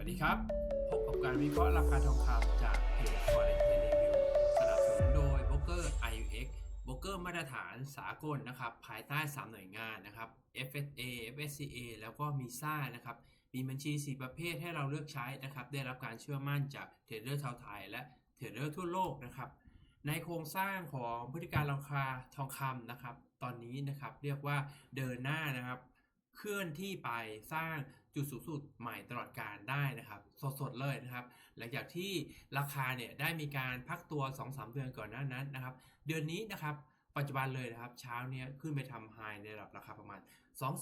วัสดีครับ พบกับการวิเคราะห์ราคาทองคำจากเพจ Forex Review สนับสนุนโดย b r o k e r IUX โบรกเกอร์มาตรฐานสากลนะครับภายใต้ 3 หน่วยงานนะครับ FSA FSCA แล้วก็ MISA นะครับมีบัญชี 4 ประเภทให้เราเลือกใช้นะครับได้รับการเชื่อมั่นจากเทรดเดอร์ชาวไทย และเทรดเดอร์ทั่วโลกนะครับในโครงสร้างของพฤติการราคาทองคำนะครับตอนนี้นะครับเรียกว่าเดินหน้านะครับ เคลื่อนที่ไปสร้างจุดสูงสุดใหม่ตลอดการได้นะครับ สดๆเลยนะครับ หลังจากที่ราคาเนี่ยได้มีการพักตัว 2-3 เดือนก่อนหน้านั้นนะครับ เดือนนี้นะครับปัจจุบันเลยนะครับเช้าเนี้ยขึ้นไปทำไฮในระดับราคาประมาณ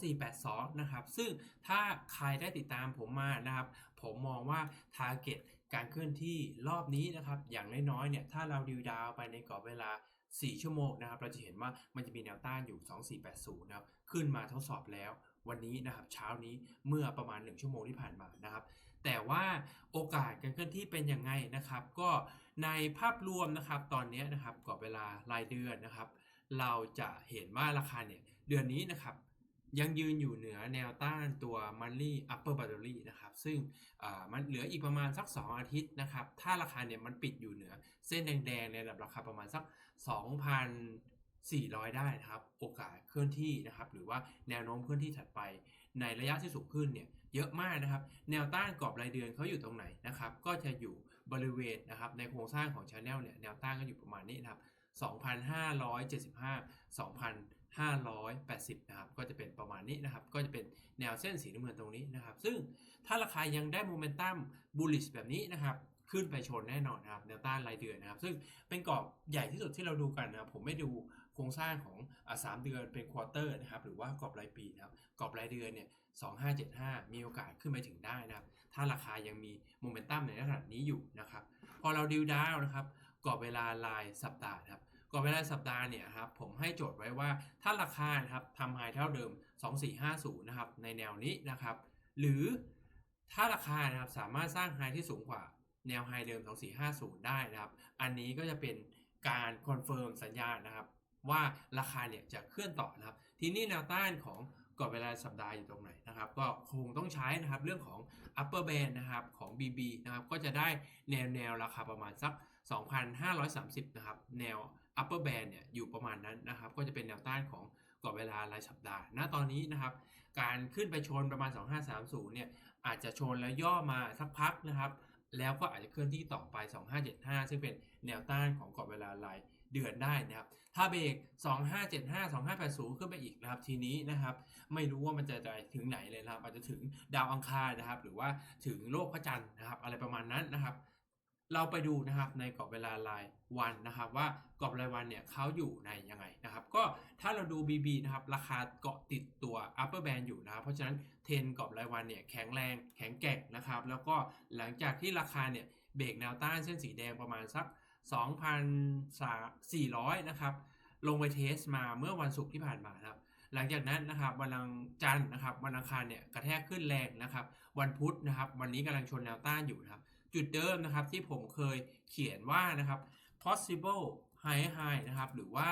2482 นะครับ ซึ่งถ้าใครได้ติดตามผมมานะครับ ผมมองว่า t a r g e t การเคลื่อนที่รอบนี้นะครับ อย่างน้อยๆเนี่ยถ้าเราดิวดาวไปในกรอบเวลา 4 ชั่วโมงนะครับ เราจะเห็นว่ามันจะมีแนวต้านอยู่ 2480 นะครับ ขึ้นมาทดสอบแล้ว วันนี้นะครับเช้านี้เมื่อประมาณ 1 ชั่วโมงที่ผ่านมานะครับ แต่ว่าโอกาสการเคลื่อนที่เป็นยังไงนะครับ ก็ในภาพรวมนะครับตอนนี้นะครับกรอบเวลารายเดือนนะครับ เราจะเห็นว่าราคาเนี่ยเดือนนี้นะครับยังยืนอยู่เหนือแนวต้านตัว monthly upper boundary นะครับ ซึ่งมันเหลืออีกประมาณสัก 2 อาทิตย์นะครับ ถ้าราคาเนี่ยมันปิดอยู่เหนือ เส้นแดงๆในระดับราคาประมาณสัก 400 ได้นะครับ โอกาสเคลื่อนที่นะครับ หรือว่าแนวโน้มเคลื่อนที่ถัดไป ในระยะที่สูงขึ้นเนี่ยเยอะมากนะครับ แนวต้านกรอบรายเดือนเขาอยู่ตรงไหนนะครับ ก็จะอยู่บริเวณนะครับ ในโครงสร้างของ Channel เนี่ยแนวต้านก็อยู่ประมาณนี้นะครับ2,575 2,580นะครับ ก็จะเป็นประมาณนี้นะครับ ก็จะเป็นแนวเส้นสีน้ำเงินตรงนี้นะครับ ซึ่งถ้าราคายังได้โมเมนตัมบูลลิชแบบนี้นะครับขึ้นไปชนแน่นอนนะครับแนวต้านรายเดือนนะครับ ซึ่งเป็นกรอบใหญ่ที่สุดที่เราดูกันนะครับผมไม่ดู โครงสร้างของอ่าสามเดือนเป็นควอเตอร์นะครับหรือว่ากรอบรายปีนะครับกรอบรายเดือนเนี่ย2575มีโอกาสขึ้นไปถึงได้นะครับถ้าราคายังมีโมเมนตัมในขนาดนี้อยู่นะครับพอเราดิวดาวนะครับกรอบเวลารายสัปดาห์นะครับกรอบเวลาสัปดาห์เนี่ยครับผมให้โจทย์ไว้ว่าถ้าราคานะครับทำไฮเท่าเดิม 2450นะครับในแนวนี้นะครับหรือถ้าราคานะครับสามารถสร้างไฮที่สูงกว่าแนวไฮเดิม 2450 ได้นะครับ อันนี้ก็จะเป็นการคอนเฟิร์มสัญญาณนะครับ ว่าราคาเนี่ยจะเคลื่อนต่อนะครับ ทีนี้แนวต้านของกรอบเวลาสัปดาห์อยู่ตรงไหนนะครับ ก็คงต้องใช้นะครับเรื่องของ upper band นะครับของ BB นะครับก็จะได้แนวแนวราคาประมาณสัก 2,530 นะครับ แนว upper band เนี่ยอยู่ประมาณนั้นนะครับ ก็จะเป็นแนวต้านของกรอบเวลารายสัปดาห์ ณ ตอนนี้นะครับ การขึ้นไปชนประมาณ 2530 เนี่ยอาจจะชนแล้วย่อมาสักพักนะครับ แล้วก็อาจจะเคลื่อนที่ต่อไป 2575 ซึ่งเป็นแนวต้านของกรอบเวลารายเดือนได้นะครับถ้าเบรก2575 2580 ขึ้นไปอีกนะครับ ทีนี้นะครับ ไม่รู้ว่ามันจะไปถึงไหนเลยนะครับอาจจะถึงดาวอังคารนะครับ หรือว่าถึงโลกพระจันทร์นะครับ อะไรประมาณนั้นนะครับ เราไปดูนะครับในกรอบเวลารายวันนะครับ ว่ากรอบรายวันเนี่ยเขาอยู่ในยังไงนะครับ ก็ถ้าเราดู BB นะครับ ราคาเกาะติดตัว upper band อยู่นะครับ เพราะฉะนั้นเทนกรอบรายวันเนี่ยแข็งแรงแข็งแกร่งนะครับ แล้วก็หลังจากที่ราคาเนี่ยเบรกแนวต้านเส้นสีแดงประมาณสัก 2,400 นะครับ ลงไปเทสมาเมื่อวันศุกร์ที่ผ่านมาครับ หลังจากนั้นนะครับวันอังจันทร์นะครับวันอังคารเนี่ยกระแทกขึ้นแรงนะครับ วันพุธนะครับ วันนี้กำลังชนแนวต้านอยู่นะครับ จุดเดิมนะครับที่ผมเคยเขียนว่านะครับ possible high high นะครับ หรือว่า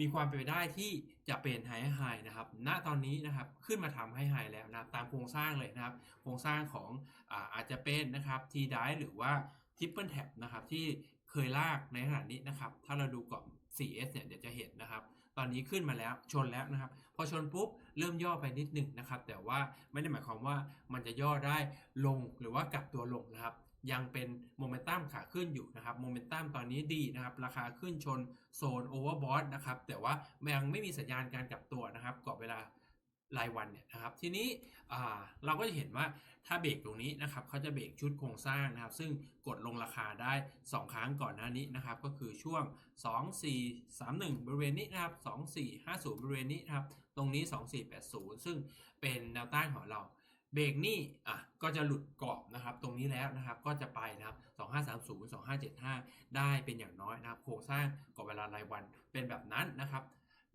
มีความเป็นไปได้ที่จะเป็น high high นะครับ ณ ตอนนี้นะครับ ขึ้นมาทำให้ high แล้วนะครับ ตามโครงสร้างเลยนะครับ โครงสร้างของอาอาจจะเป็นนะครับ T d i หรือว่า triple tap นะครับ ที่ เคยลากในขณะนี้นะครับ ถ้าเราดูกรอบ 4S เนี่ยเดี๋ยวจะเห็นนะครับ ตอนนี้ขึ้นมาแล้วชนแล้วนะครับ พอชนปุ๊บเริ่มย่อไปนิดหนึ่งนะครับ แต่ว่าไม่ได้หมายความว่ามันจะย่อได้ลงหรือว่ากลับตัวลงนะครับ ยังเป็นโมเมนตัมขาขึ้นอยู่นะครับ โมเมนตัมตอนนี้ดีนะครับ ราคาขึ้นชนโซนโอเวอร์บอทนะครับ แต่ว่ายังไม่มีสัญญาณการกลับตัวนะครับกรอบเวลา รายวันเนี่ยนะครับ ทีนี้เราก็จะเห็นว่าถ้าเบรกตรงนี้นะครับเขาจะเบรกชุดโครงสร้างนะครับ ซึ่งกดลงราคาได้ 2 ครั้งก่อนหน้านี้นะครับ ก็คือช่วง 2 4 3 1 บริเวณนี้นะครับ 2 4 5 0 บริเวณนี้นะครับ ตรงนี้ 2 4 8 0 ซึ่งเป็นแนวต้านของเราเบรกนี่อะก็จะหลุดกรอบนะครับ ตรงนี้แล้วนะครับก็จะไปนะครับ 2530 2575 ได้เป็นอย่างน้อยนะครับ โครงสร้างกรอบเวลารายวันเป็นแบบนั้นนะครับ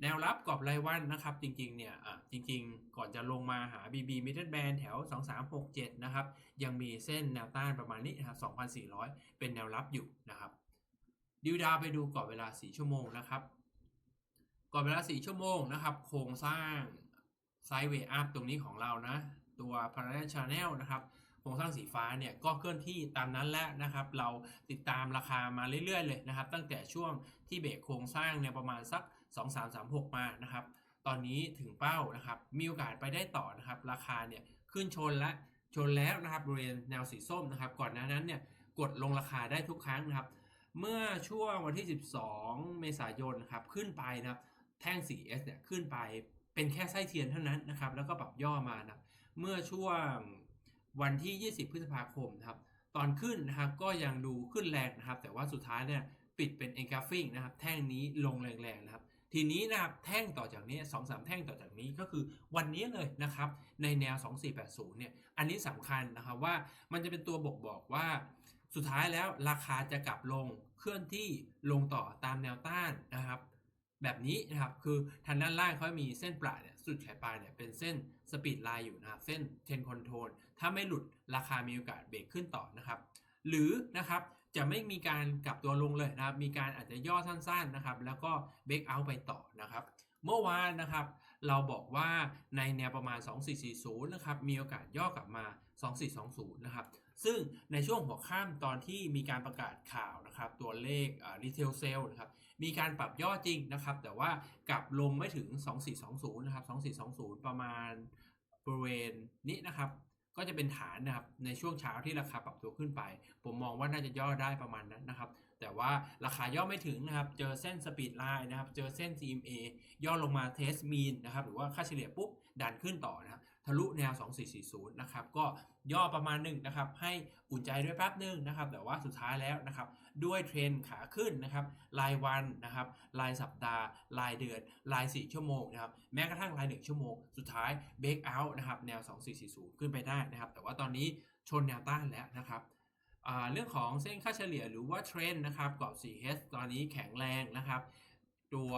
แนวรับกรอบรายวันนะครับ จริงๆเนี่ยจริงๆ ก่อนจะลงมาหา BB Middle Band แถว 2367 นะครับ ยังมีเส้นแนวต้านประมาณนี้นะครับ2,400 เป็นแนวรับอยู่นะครับ ดิวดาวไปดูกรอบเวลา 4 ชั่วโมงนะครับกรอบเวลา 4 ชั่วโมงนะครับ โครงสร้างไซด์เวย์อัพตรงนี้ของเรานะ ตัว Parallel Channel นะครับโครงสร้างสีฟ้าเนี่ยก็เคลื่อนที่ตามนั้นแล้วนะครับ เราติดตามราคามาเรื่อยๆเลยนะครับ ตั้งแต่ช่วงที่เบรกโครงสร้างเนี่ยประมาณสัก 2336 มานะครับ ตอนนี้ถึงเป้านะครับ มีโอกาสไปได้ต่อนะครับ ราคาเนี่ยขึ้นชนและชนแล้วนะครับบริเวณแนวสีส้มนะครับ ก่อนหน้านั้นเนี่ยกดลงราคาได้ทุกครั้งนะครับ เมื่อช่วงวันที่ 12 เมษายนนะครับขึ้นไปนะครับ แท่ง 4S เนี่ยขึ้นไปเป็นแค่ไส้เทียนเท่านั้นนะครับ แล้วก็ปรับย่อมานะเมื่อช่วงวันที่ 20 พฤษภาคมนะครับ ตอนขึ้นนะครับก็ยังดูขึ้นแรงนะครับ แต่ว่าสุดท้ายเนี่ยปิดเป็น engulfing นะครับ แท่งนี้ลงแรงๆนะครับ ทีนี้นะครับแท่งต่อจากนี้2 3แท่งต่อจากนี้ก็คือวันนี้เลยนะครับในแนว 2480เนี่ยอันนี้สำคัญนะครับว่ามันจะเป็นตัวบอกบอกว่า สุดท้ายแล้วราคาจะกลับลงเคลื่อนที่ลงต่อตามแนวต้านนะครับ แบบนี้นะครับคือทางด้านล่างเขามีเส้นประเนี่ยสุดแขนปลายเนี่ยเป็นเส้นสปีดไลน์อยู่นะครับเส้นเทนคอนโทรลถ้าไม่หลุดราคามีโอกาสเบรกขึ้นต่อนะครับหรือนะครับ จะไม่มีการกลับตัวลงเลยนะครับ มีการอาจจะย่อสั้นๆนะครับ แล้วก็เบรกเอาไปต่อนะครับ เมื่อวานนะครับ เราบอกว่าในแนวประมาณ 2440 นะครับ มีโอกาสย่อกลับมา 2420 นะครับ ซึ่งในช่วงหัวข้ามตอนที่มีการประกาศข่าวนะครับ ตัวเลขรีเทลเซลนะครับ มีการปรับย่อจริงนะครับ แต่ว่ากลับลงไม่ถึง 2420 นะครับ 2420 ประมาณบริเวณนี้นะครับ ก็จะเป็นฐานนะครับในช่วงเช้าที่ราคาปรับตัวขึ้นไป ผมมองว่าน่าจะย่อได้ประมาณนั้นนะครับ แต่ว่าราคาย่อไม่ถึงนะครับ เจอเส้นสปีดไลน์นะครับ เจอเส้น CMA ย่อลงมาเทสมีนนะครับ หรือว่าค่าเฉลี่ยปุ๊บ ดันขึ้นต่อนะครับ ทะลุแนว 2440 นะครับ ก็ย่อประมาณหนึ่งนะครับ ให้อุ่นใจด้วยแป๊บหนึ่งนะครับ แต่ว่าสุดท้ายแล้วนะครับ ด้วยเทรนขาขึ้นนะครับ รายวันนะครับ รายสัปดาห์ รายเดือน ราย 4 ชั่วโมงนะครับ แม้กระทั่งราย 1 ชั่วโมง สุดท้ายเบรกเอาท์นะครับ แนว 2440 ขึ้นไปได้นะครับ แต่ว่าตอนนี้ชนแนวต้านแล้วนะครับเรื่องของเส้นค่าเฉลี่ยหรือว่าเทรนนะครับกรอบ 4H ตอนนี้แข็งแรงนะครับ ตัว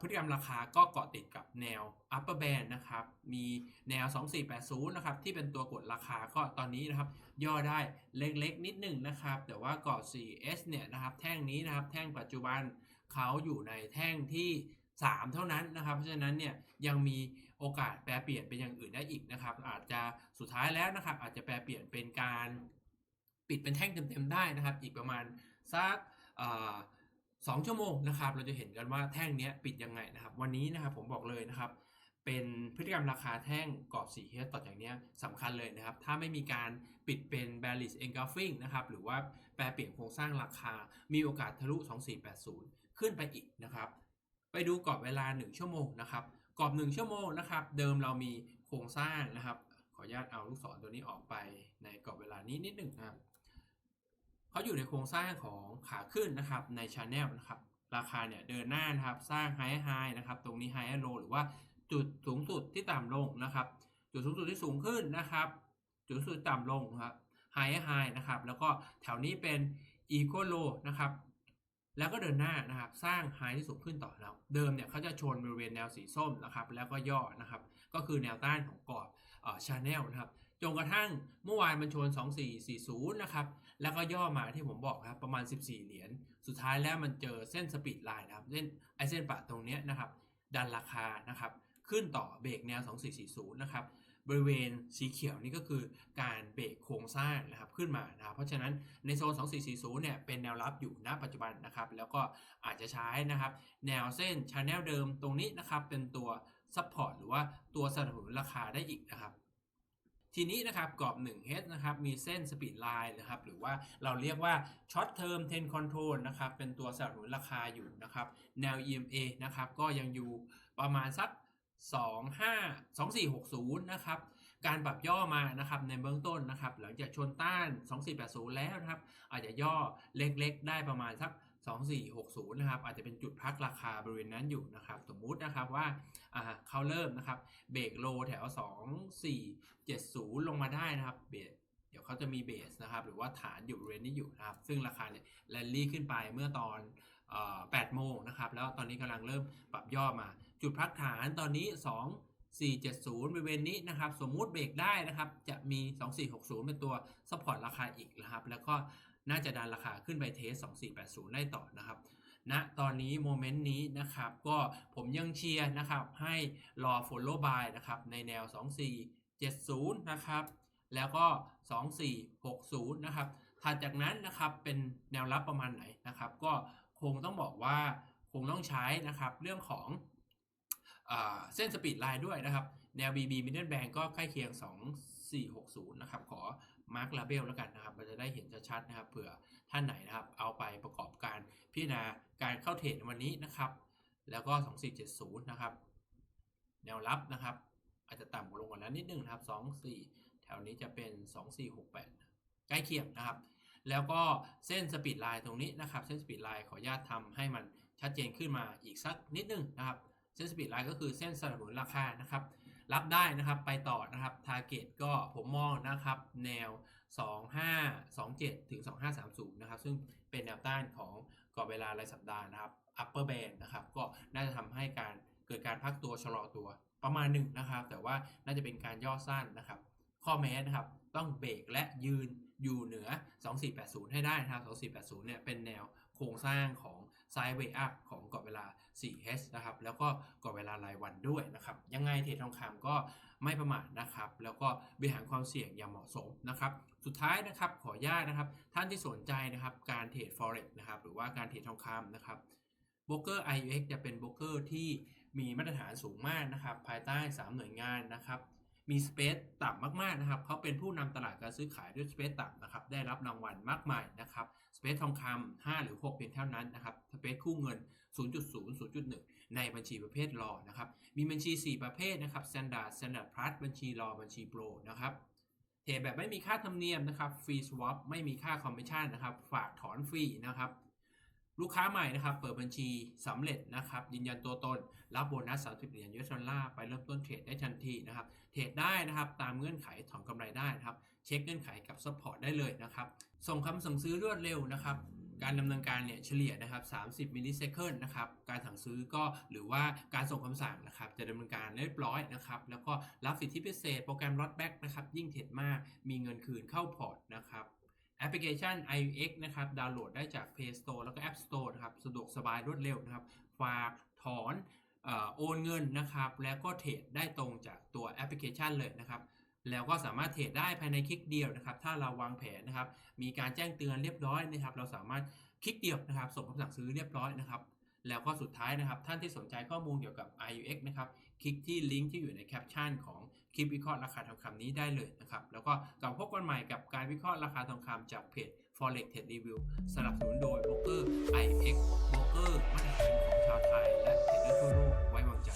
พฤติกรรมราคาก็เกาะติดกับแนว upper band นะครับ มีแนว 2480 นะครับ ที่เป็นตัวกดราคาก็ตอนนี้นะครับ ย่อได้เล็กๆ นิดหนึ่งนะครับ แต่ว่าเกาะ 4S เนี่ยนะครับ แท่งนี้นะครับ แท่งปัจจุบันเขาอยู่ในแท่งที่ 3 เท่านั้นนะครับ เพราะฉะนั้นเนี่ยยังมีโอกาสแปลเปลี่ยนเป็นอย่างอื่นได้อีกนะครับ อาจจะสุดท้ายแล้วนะครับ อาจจะแปลเปลี่ยนเป็นการปิดเป็นแท่งเต็มๆได้นะครับ อีกประมาณสักอ่า 2 ชั่วโมงนะครับ เราจะเห็นกันว่าแท่งนี้ปิดยังไงนะครับ วันนี้นะครับผมบอกเลยนะครับ เป็นพฤติกรรมราคาแท่งกรอบสีเฮดต่อจากนี้สำคัญเลยนะครับ ถ้าไม่มีการปิดเป็น bearish engulfing นะครับ หรือว่าแปลเปลี่ยนโครงสร้างราคา มีโอกาสทะลุ 2480 ขึ้นไปอีกนะครับ ไปดูกรอบเวลา 1 ชั่วโมงนะครับ กรอบ 1 ชั่วโมงนะครับ เดิมเรามีโครงสร้างนะครับ ขออนุญาตเอาลูกศรตัวนี้ออกไปในกรอบเวลานี้นิดหนึ่งนะครับ เขาอยู่ในโครงสร้างของขาขึ้นนะครับในช anel นะครับราคาเนี่ยเดินหน้านะครับสร้างไฮไฮนะครับตรงนี้ไฮโลหรือว่าจุดสูงสุดที่ต่ำลงนะครับ จุดสูงสุดที่สูงขึ้นนะครับ จุดสูงสุดต่ำลงครับไฮไฮนะครับแล้วก็แถวนี้เป็นอีโคโลนะครับแล้วก็เดินหน้านะครับสร้างไฮที่สูงขึ้นต่อแล้ว เดิมเนี่ยเขาจะชนบริเวณแนวสีส้มนะครับแล้วก็ย่อนะครับก็คือแนวต้านของกรอบชาแนลนะครับ จนกระทั่งเมื่อวานมันชน 2440 นะครับ แล้วก็ย่อมาที่ผมบอกครับประมาณ 14 เหรียญ สุดท้ายแล้วมันเจอเส้นสปีดไลน์นะครับ เส้นไอเส้นปะตรงนี้นะครับ ดันราคานะครับ ขึ้นต่อเบรกแนว 2440 นะครับ บริเวณสีเขียวนี่ก็คือการเบรกโครงสร้างนะครับขึ้นมานะครับ เพราะฉะนั้นในโซน 2440 เนี่ยเป็นแนวรับอยู่ณปัจจุบันนะครับ แล้วก็อาจจะใช้นะครับ แนวเส้นชาแนลเดิมตรงนี้นะครับเป็นตัวซัพพอร์ตหรือว่าตัวสนับสนุนราคาได้อีกนะครับ ทีนี้นะครับกรอบ 1 H นะครับมีเส้นสปีดไลน์นะครับหรือว่าเราเรียกว่า Short Term Ten Control นะครับเป็นตัวสนับสนุนราคาอยู่นะครับแนว EMA นะครับก็ยังอยู่ประมาณสัก 25 2460 นะครับการปรับย่อมานะครับในเบื้องต้นนะครับหลังจากชนต้าน 2480 แล้วนะครับอาจจะย่อเล็กๆ ได้ประมาณสัก 2460นะครับอาจจะเป็นจุดพักราคาบริเวณนั้นอยู่นะครับสมมุตินะครับว่าเขาเริ่มนะครับเบรกโลแถว 2470 ลงมาได้นะครับเบรกเดี๋ยวเขาจะมีเบสนะครับหรือว่าฐานอยู่บริเวณนี้อยู่นะครับซึ่งราคาเนี่ยแรลลี่ขึ้นไปเมื่อตอน8โมงนะครับแล้วตอนนี้กำลังเริ่มปรับย่อมา จุดพักฐานตอนนี้ 2 470บริเวณนี้นะครับ สมมุติเบรกได้นะครับ จะมี 2460 เป็นตัวซัพพอร์ตราคาอีกนะครับ แล้วก็ น่าจะดันราคาขึ้นไปเทส 2480 ได้ต่อนะครับณนะตอนนี้โมเมนต์นี้นะครับก็ผมยังเชียร์นะครับให้รอ follow by นะครับในแนว 2470 นะครับแล้วก็ 2460 นะครับ ถัดจากนั้นนะครับเป็นแนวรับประมาณไหนนะครับ ก็คงต้องบอกว่าคงต้องใช้นะครับเรื่องของเส้นสปีดไลน์ด้วยนะครับ แนว BB Middle Band ก็ใกล้เคียง 2460 นะครับ ขอ Mark Label แล้วกันนะครับ มันจะได้เห็นชัดๆนะครับ เผื่อท่านไหนนะครับ เอาไปประกอบการพิจารณาการเข้าเทรดวันนี้นะครับ แล้วก็ 2470 นะครับ แนวรับนะครับ อาจจะต่ำกว่าลงกว่านั้นนิดนึงนะครับ 24 แถวนี้จะเป็น 2468 ใกล้เคียงนะครับ แล้วก็เส้นสปีดไลน์ตรงนี้นะครับ เส้นสปีดไลน์ขออนุญาตทำให้มันชัดเจนขึ้นมาอีกสักนิดนึงนะครับ เส้นสปีดไลน์ก็คือเส้นสนับสนุนราคานะครับ รับได้นะครับไปต่อนะครับทาร์เก็ตก็ผมมองนะครับแนว 2527 ถึง 2530 นะครับ ซึ่งเป็นแนวต้านของกรอบเวลารายสัปดาห์นะครับ upper band นะครับ ก็น่าจะทำให้การเกิดการพักตัวชะลอตัวประมาณหนึ่งนะครับ แต่ว่าน่าจะเป็นการย่อสั้นนะครับ ข้อแม้นะครับต้องเบรกและยืนอยู่เหนือ 2480 ให้ได้นะครับ 2480 เนี่ยเป็นแนว โครงสร้างของ Sideway Up ของกรอบเวลา 4H นะครับ แล้วก็กรอบเวลารายวันด้วยนะครับ ยังไงเทรดทองคำก็ไม่ประมาทนะครับ แล้วก็บริหารความเสี่ยงอย่างเหมาะสมนะครับ สุดท้ายนะครับขออนุญาตนะครับ ท่านที่สนใจนะครับการเทรด forex นะครับ หรือว่าการเทรดทองคำนะครับโบรกเกอร์ IUX จะเป็นโบรกเกอร์ที่มีมาตรฐานสูงมากนะครับ ภายใต้ 3 หน่วยงานนะครับมีสเปซต่ำมากๆนะครับเขาเป็นผู้นำตลาดการซื้อขายด้วยสเปซต่ำนะครับได้รับรางวัลมากมายนะครับ สเปซทองคำ5หรือ 6 เพียงเท่านั้นนะครับสเปซคู่เงิน 0.0 0.1 ในบัญชีประเภทรอนะครับ มีบัญชี 4 ประเภทนะครับ Standard Standard Plus บัญชีรอบัญชีโปรนะครับเทรดแบบไม่มีค่าธรรมเนียมนะครับฟรีสวอปไม่มีค่าคอมมิชชั่นนะครับ ฝากถอนฟรีนะครับ ลูกค้าใหม่นะครับ เปิดบัญชีสำเร็จนะครับ ยืนยันตัวตน รับโบนัส 30 เหรียญยูเอสดอลลาร์ไปเริ่มต้นเทรดได้ทันทีนะครับ เทรดได้นะครับ ตามเงื่อนไขถอนกำไรได้นะครับ เช็คเงื่อนไขกับซัพพอร์ตได้เลยนะครับ ส่งคำสั่งซื้อรวดเร็วนะครับ การดำเนินการเนี่ยเฉลี่ยนะครับ 30 มิลลิเซคันนะครับ การสั่งซื้อก็หรือว่าการส่งคำสั่งนะครับ จะดำเนินการเรียบร้อยนะครับ แล้วก็รับสิทธิพิเศษ โปรแกรมลดแบ็กนะครับ ยิ่งเทรดมาก มีเงินคืนเข้าพอร์ตนะครับ แอปพลิเคชัน iUX นะครับดาวน์โหลดได้จาก Play Store แล้วก็ App Store นะครับสะดวกสบายรวดเร็วนะครับ ฝากถอนออโอนเงินนะครับ แล้วก็เทรดได้ตรงจากตัวแอปพลิเคชันเลยนะครับ แล้วก็สามารถเทรดได้ภายในคลิกเดียวนะครับ ถ้าเราวางแผนนะครับ มีการแจ้งเตือนเรียบร้อยนะครับ เราสามารถคลิกเดียวนะครับ ส่งคำสั่งซื้อเรียบร้อยนะครับ แล้วก็สุดท้ายนะครับ ท่านที่สนใจข้อมูลเกี่ยวกับ iUX นะครับ คลิกที่ลิงก์ที่อยู่ในแคปชั่นของคลิปวิเคราะห์ราคาทองคำนี้ได้เลยนะครับ แล้วก็กลับพบกันใหม่กับการวิเคราะห์ราคาทองคำจากเพจ Forex Trade Review สนับสนุนโดยโบรกเกอร์ iX โบรกเกอร์มาตรฐานของชาวไทย และเทรดเดอร์ทั่วโลกไว้วางใจ